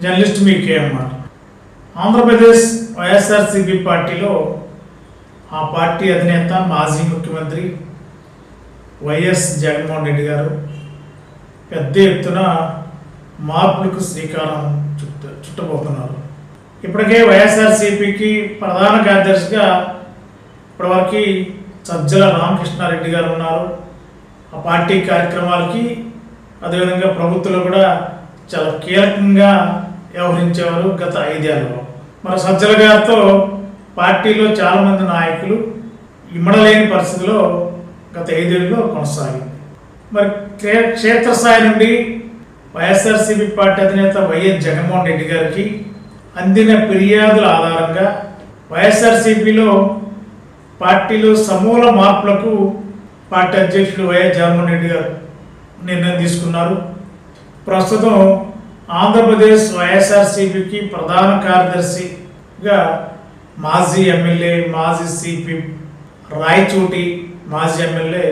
Journalist మీ KMR Andhra Pradesh YSRCP పార్టీలో ఆ party అధినేత మాజీ ముఖ్యమంత్రి వైఎస్ జగన్మోహన్ రెడ్డి గారు పెద్ద ఎత్తున మార్పులకు శ్రీకారం చుట్ట చుట్టబోతున్నారు. ఇప్పటికే వైఎస్ఆర్సీపీకి ప్రధాన కార్యదర్శిగా ఇప్పటివరకు సజ్జల రామకృష్ణారెడ్డి గారు ఉన్నారు. ఆ పార్టీ కార్యక్రమాలకి అదేవిధంగా ప్రభుత్వంలో కూడా చాలా కీలకంగా వ్యవహరించేవారు గత ఐదేళ్ళలో. మరి సజ్జల గారితో పార్టీలో చాలామంది నాయకులు ఇమ్మడలేని పరిస్థితిలో గత ఐదేళ్ళలో కొనసాగింది. మరి క్షే- క్షేత్రస్థాయి నుండి వైఎస్ఆర్సీపీ పార్టీ అధినేత వైఎస్ జగన్మోహన్ రెడ్డి గారికి అందిన ఫిర్యాదుల ఆధారంగా వైఎస్ఆర్సీపీలో పార్టీలో సమూల మార్పులకు పార్టీ అధ్యక్షుడు వైఎస్ జగన్మోహన్ రెడ్డి గారు నిర్ణయం తీసుకున్నారు. ప్రస్తుతం ఆంధ్రప్రదేశ్ వైఎస్ఆర్సీపీకి ప్రధాన కార్యదర్శిగా మాజీ ఎమ్మెల్యే మాజీ సిపి రాయచోటి మాజీ ఎమ్మెల్యే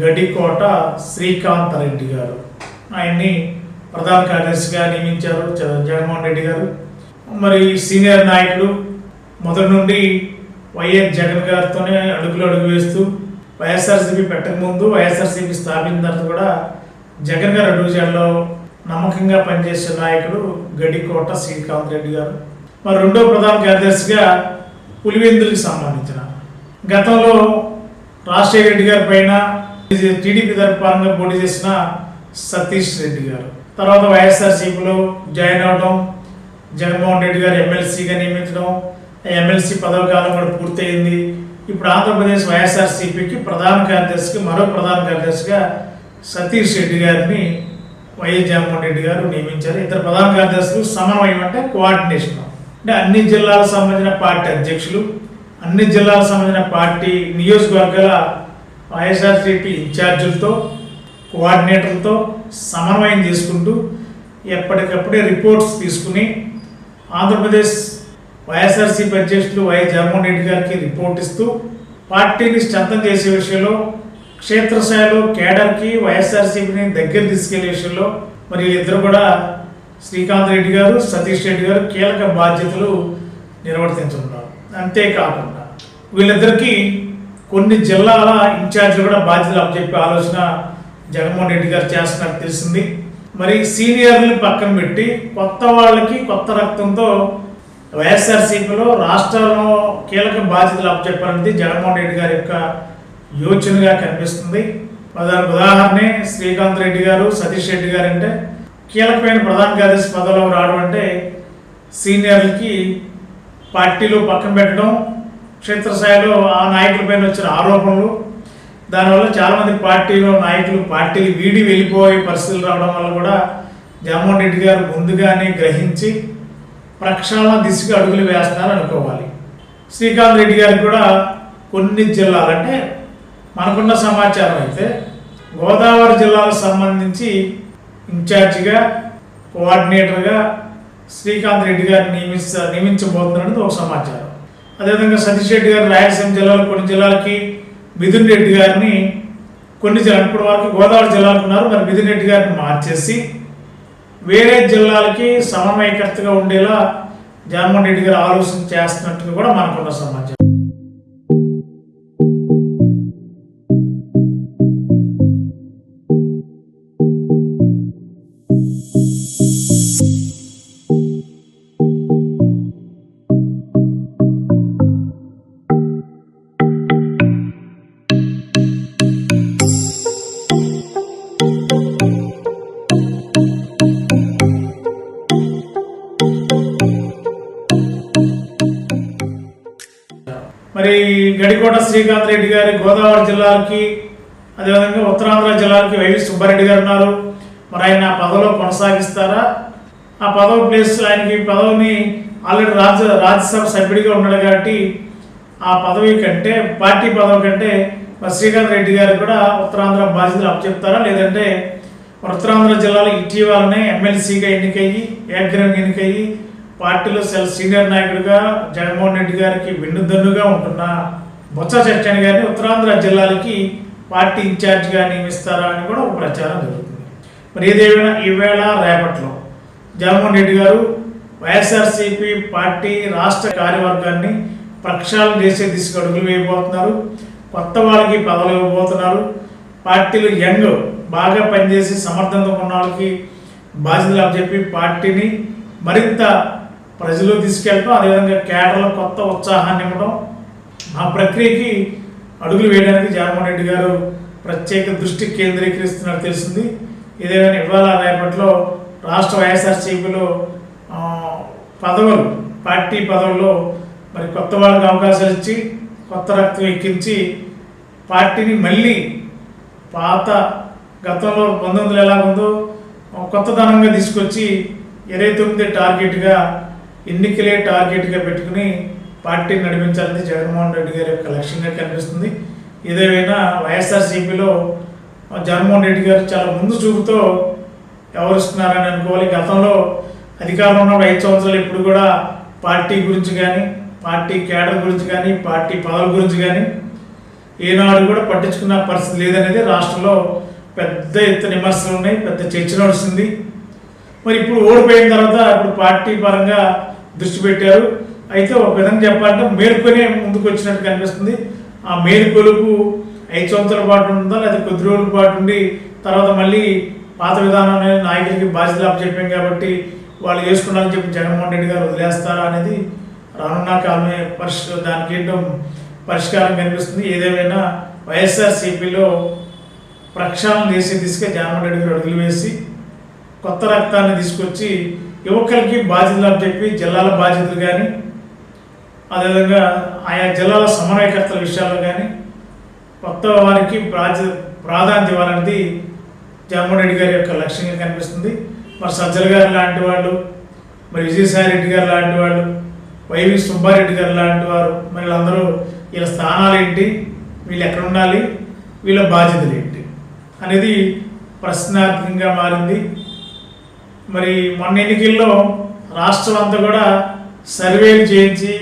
గడికోట శ్రీకాంత్ రెడ్డి గారు. ఆయన్ని ప్రధాన కార్యదర్శిగా నియమించారు జగన్మోహన్ రెడ్డి గారు. మరి సీనియర్ నాయకులు మొదటి నుండి వైఎస్ జగన్ గారితోనే అడుగులు అడుగు వేస్తూ వైఎస్ఆర్సీపీ పెట్టకముందు వైఎస్ఆర్సీపీ స్థాపించిన తర్వాత కూడా జగన్ గారు అడుగుజాడలో నమ్మకంగా పనిచేసే నాయకుడు గడికోట శ్రీకాంత్ రెడ్డి గారు. మరి రెండో ప్రధాన కార్యదర్శిగా పులివెందులకు సంబంధించిన గతంలో రాజశేఖర రెడ్డి గారి పైన టీడీపీ తరఫున పోటీ చేసిన సతీష్ రెడ్డి గారు. తర్వాత వైఎస్ఆర్సీపీలో జాయిన్ అవడం జగన్మోహన్ రెడ్డి గారు ఎమ్మెల్సీగా నియమించడం ఎమ్మెల్సీ పదవి కాలం కూడా పూర్తయింది. ఇప్పుడు ఆంధ్రప్రదేశ్ వైఎస్ఆర్సీపీకి ప్రధాన కార్యదర్శికి మరో ప్రధాన కార్యదర్శిగా సతీష్ రెడ్డి గారిని వైఎస్ జగన్మోహన్ రెడ్డి గారు నియమించారు. ఇద్దరు ప్రధాన కార్యదర్శులు సమన్వయం అంటే కోఆర్డినేషన్ అంటే అన్ని జిల్లాలకు సంబంధించిన పార్టీ అధ్యక్షులు అన్ని జిల్లాలకు సంబంధించిన పార్టీ నియోజకవర్గాల వైఎస్ఆర్సీపీ ఇన్ఛార్జీలతో కోఆర్డినేటర్లతో సమన్వయం చేసుకుంటూ ఎప్పటికప్పుడే రిపోర్ట్స్ తీసుకుని ఆంధ్రప్రదేశ్ వైఎస్ఆర్సీపీ అధ్యక్షులు వైఎస్ జగన్మోహన్ రెడ్డి గారికి రిపోర్ట్ ఇస్తూ పార్టీని స్ట్రెంతం చేసే విషయంలో క్షేత్రస్థాయిలో కేడర్కి వైఎస్ఆర్సీపీని దగ్గర తీసుకెళ్ళే విషయంలో మరి వీళ్ళిద్దరు కూడా శ్రీకాంత్ రెడ్డి గారు సతీష్ రెడ్డి గారు కీలక బాధ్యతలు నిర్వర్తించుకున్నారు అంతేకాకుండా వీళ్ళిద్దరికీ కొన్ని జిల్లాల ఇన్ఛార్జీలు కూడా బాధ్యతలు అప్పచెప్పే ఆలోచన జగన్మోహన్ రెడ్డి గారు చేస్తున్నట్టు తెలిసింది. మరి సీనియర్లు పక్కన పెట్టి కొత్త వాళ్ళకి కొత్త రక్తంతో వైఎస్ఆర్సీపీలో రాష్ట్రంలో కీలక బాధ్యతలు అప్పచెప్పాలనేది జగన్మోహన్ రెడ్డి గారి యొక్క యోచనగా కనిపిస్తుంది. దానికి ఉదాహరణే శ్రీకాంత్ రెడ్డి గారు సతీష్ రెడ్డి గారు అంటే కీలకమైన ప్రధాన కార్యదర్శి పదవిలో రావడం అంటే సీనియర్లకి పార్టీలు పక్కన పెట్టడం క్షేత్రస్థాయిలో ఆ నాయకులపైన వచ్చిన ఆరోపణలు. దానివల్ల చాలామంది పార్టీలో నాయకులు పార్టీలు వీడి వెళ్ళిపోయే పరిస్థితులు రావడం వల్ల కూడా జగన్మోహన్ రెడ్డి గారు ముందుగానే గ్రహించి ప్రక్షాళన దిశగా అడుగులు వేస్తున్నారు అనుకోవాలి. శ్రీకాంత్ రెడ్డి గారికి కూడా కొన్ని జిల్లాలు అంటే మనకున్న సమాచారం అయితే గోదావరి జిల్లాలకు సంబంధించి ఇన్ఛార్జిగా కోఆర్డినేటర్గా శ్రీకాంత్ రెడ్డి గారిని నియమిస్త నియమించబోతున్నది ఒక సమాచారం. అదేవిధంగా సతీష్ రెడ్డి గారు రాయలసీమ జిల్లాలో కొన్ని జిల్లాలకి మిథున్ రెడ్డి గారిని కొన్ని జిల్లా ఇప్పటి వరకు గోదావరి జిల్లాలకు ఉన్నారు. మరి మిథున్ రెడ్డి గారిని మార్చేసి వేరే జిల్లాలకి సమన్వయకర్తగా ఉండేలా జగన్మోహన్ రెడ్డి గారు ఆలోచన చేస్తున్నట్టుగా కూడా మనకున్న సమాచారం. గడికోట శ్రీకాంత్ రెడ్డి గారి గోదావరి జిల్లాకి అదేవిధంగా ఉత్తరాంధ్ర జిల్లాకి వైవి సుబ్బారెడ్డి గారు ఉన్నారు. మరి ఆయన ఆ పదవిలో కొనసాగిస్తారా? ఆ పదవి ప్లేస్ ఆయనకి పదవిని ఆల్రెడీ రాజ్య రాజ్యసభ సభ్యుడిగా ఉన్నాడు కాబట్టి ఆ పదవి కంటే పార్టీ పదవి కంటే శ్రీకాంత్ రెడ్డి గారికి కూడా ఉత్తరాంధ్ర బాధ్యతలు అప్పచెప్తారా? లేదంటే ఉత్తరాంధ్ర జిల్లాలో ఇటీవలనే ఎమ్మెల్సీగా ఎన్నికయ్యి ఏగ్రంగా ఎన్నికయ్యి పార్టీలో సెల్ సీనియర్ నాయకుడిగా జగన్మోహన్ రెడ్డి గారికి వెన్నుదన్నుగా ఉంటున్న? బొత్స సత్యాన్ని గారిని ఉత్తరాంధ్ర జిల్లాలకి పార్టీ ఇన్ఛార్జిగా నియమిస్తారా అని కూడా ఒక ప్రచారం జరుగుతుంది. మరి ఏదేమైనా ఈవేళ రేపట్లో? జగన్మోహన్ రెడ్డి గారు వైఎస్ఆర్సీపీ పార్టీ రాష్ట్ర కార్యవర్గాన్ని ప్రక్షాళన చేసే దిశగా అడుగులు వేయబోతున్నారు. కొత్త వాళ్ళకి పదవులు ఇవ్వబోతున్నారు. పార్టీలు యంగ్ బాగా పనిచేసి సమర్థంగా ఉన్న వాళ్ళకి బాధ్యతలు అప్పచెప్పి పార్టీని మరింత ప్రజలు తీసుకెళ్ళటం అదేవిధంగా కేటర్లో కొత్త ఉత్సాహాన్ని ఇవ్వడం ఆ ప్రక్రియకి అడుగులు వేయడానికి జగన్మోహన్ రెడ్డి గారు ప్రత్యేక దృష్టి కేంద్రీకరిస్తున్నట్టు తెలిసింది ఏదేమైనా ఇవాళ రేపట్లో రాష్ట్ర వైఎస్ఆర్సీపీలో పదవులు పార్టీ పదవుల్లో మరి కొత్త వాళ్ళకి అవకాశాలు ఇచ్చి కొత్త రక్తం ఎక్కించి పార్టీని మళ్ళీ పాత గతంలో పంతొమ్మిది ఎలా ఉందో కొత్తదనంగా తీసుకొచ్చి ఇరవై తొమ్మిది టార్గెట్గా ఎన్నికలే టార్గెట్గా పెట్టుకుని పార్టీ నడిపించాలని జగన్మోహన్ రెడ్డి గారి యొక్క లక్ష్యంగా కనిపిస్తుంది. ఏదేమైనా వైఎస్ఆర్సీపీలో జగన్మోహన్ రెడ్డి గారు చాలా ముందు చూపుతో వ్యవహరిస్తున్నారని అనుకోవాలి. గతంలో అధికారంలో ఉన్నప్పుడు ఐదు సంవత్సరాలు ఇప్పుడు కూడా పార్టీ గురించి కానీ పార్టీ కేడర్ గురించి కానీ పార్టీ పదవుల గురించి కానీ ఏనాడు కూడా పట్టించుకున్న పరిస్థితి లేదనేది రాష్ట్రంలో పెద్ద ఎత్తున విమర్శలు ఉన్నాయి పెద్ద చర్చ నడుస్తుంది. మరి ఇప్పుడు ఓడిపోయిన తర్వాత ఇప్పుడు పార్టీ పరంగా దృష్టి పెట్టారు. అయితే ఒక విధంగా చెప్పాలంటే మేలుకొనే ముందుకు వచ్చినట్టు కనిపిస్తుంది. ఆ మేలుకొలుపు ఐదు సంవత్సరాల పాటు ఉందా లేదా కొద్ది రోజుల పాటు ఉండి తర్వాత మళ్ళీ పాత విధానం అనేది నాయకులకి బాధ్యతలు చెప్పాం కాబట్టి వాళ్ళు చేసుకున్నారని చెప్పి జగన్మోహన్ రెడ్డి గారు వదిలేస్తారా అనేది రానున్న కాలమే పరిష్ దానికి ఏంటో పరిష్కారం కనిపిస్తుంది. ఏదేమైనా వైఎస్ఆర్సీపీలో ప్రక్షాళన చేసే దిశగా జగన్మోహన్ రెడ్డి గారు అడుగులు వేసి కొత్త రక్తాన్ని తీసుకొచ్చి యువకులకి బాధ్యతలు చెప్పి జిల్లాల బాధ్యతలు కానీ అదేవిధంగా ఆయా జిల్లాల సమన్వయకర్తల విషయాల్లో కానీ కొత్త వారికి ప్రాధా ప్రాధాన్యత ఇవ్వాలన్నది జగన్మోహన్ రెడ్డి గారి యొక్క లక్ష్యంగా కనిపిస్తుంది. మరి సజ్జల గారు లాంటి వాళ్ళు మరి విజయసాయి రెడ్డి గారు లాంటి వాళ్ళు వైవి సుబ్బారెడ్డి గారు లాంటి వారు మరి వీళ్ళందరూ వీళ్ళ స్థానాలు ఏంటి వీళ్ళు ఎక్కడ ఉండాలి వీళ్ళ బాధ్యతలు ఏంటి అనేది ప్రశ్నార్థకంగా మారింది. మరి మొన్న ఎన్నికల్లో రాష్ట్రం అంతా కూడా సర్వేలు చేయించి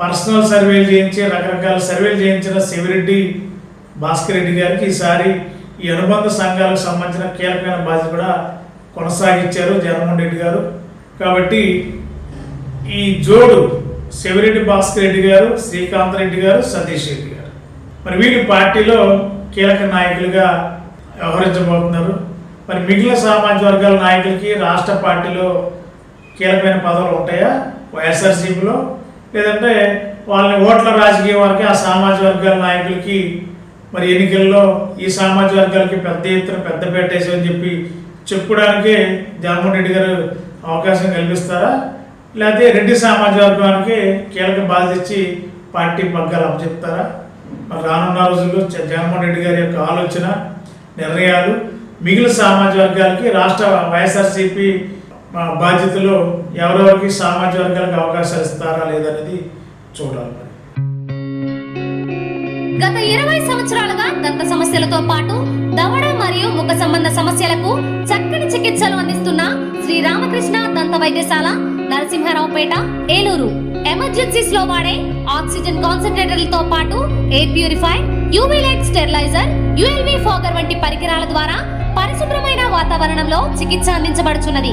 పర్సనల్ సర్వేలు చేయించి రకరకాల సర్వేలు చేయించిన శివరెడ్డి భాస్కర్ రెడ్డి గారికి ఈసారి ఈ అనుబంధ సంఘాలకు సంబంధించిన కీలకమైన బాధ్యత కూడా కొనసాగించారు జగన్మోహన్ రెడ్డి గారు. కాబట్టి ఈ జోడు శివరెడ్డి భాస్కర్ రెడ్డి గారు శ్రీకాంత్ రెడ్డి గారు సతీష్ రెడ్డి గారు. మరి వీళ్ళు పార్టీలో కీలక నాయకులుగా వ్యవహరించబోతున్నారు. మరి మిగిలిన సామాజిక వర్గాల నాయకులకి రాష్ట్ర పార్టీలో కీలకమైన పదవులు ఉంటాయా? వైఎస్ఆర్సీపీలో లేదంటే వాళ్ళని ఓట్ల రాజకీయ వారికి ఆ సామాజిక వర్గాల నాయకులకి మరి ఎన్నికల్లో ఈ సామాజిక వర్గాలకి పెద్ద ఎత్తున పెద్ద పెట్టేసామని చెప్పి చెప్పుకోవడానికే జగన్మోహన్ రెడ్డి గారు అవకాశం కల్పిస్తారా? లేకపోతే రెడ్డి సామాజిక వర్గానికి కీలక బాధ్యత ఇచ్చి పార్టీ పగ్గాలు అప్పచెప్తారా? మరి రానున్న రోజుల్లో జగన్మోహన్ రెడ్డి గారి యొక్క ఆలోచన నిర్ణయాలు మిగిలిన సామాజిక వర్గాలకి రాష్ట్ర వైఎస్ఆర్సీపీ బాధ్యతలో ఎవరెవరికి సామాజిక వర్గాలకు అవకాశాలు ఇస్తారా లేదనేది చూడాలి గత ఇరవై సంవత్సరాలుగా దంత సమస్యలతో పాటు దవడ మరియు ముఖ సంబంధ సమస్యలకు చక్కని చికిత్సలు అందిస్తున్న శ్రీ రామకృష్ణ దంత వైద్యశాల నరసింహారావుపేట ఏలూరు. ఎమర్జెన్సీస్లో వాడే ఆక్సిజన్ కాన్సన్ట్రేటర్లతో పాటు air purify UV light steriliser ULV fogger వంటి పరికరాల ద్వారా పరిశుభ్రమైన వాతావరణంలో చికిత్స అందించబడుచున్నది.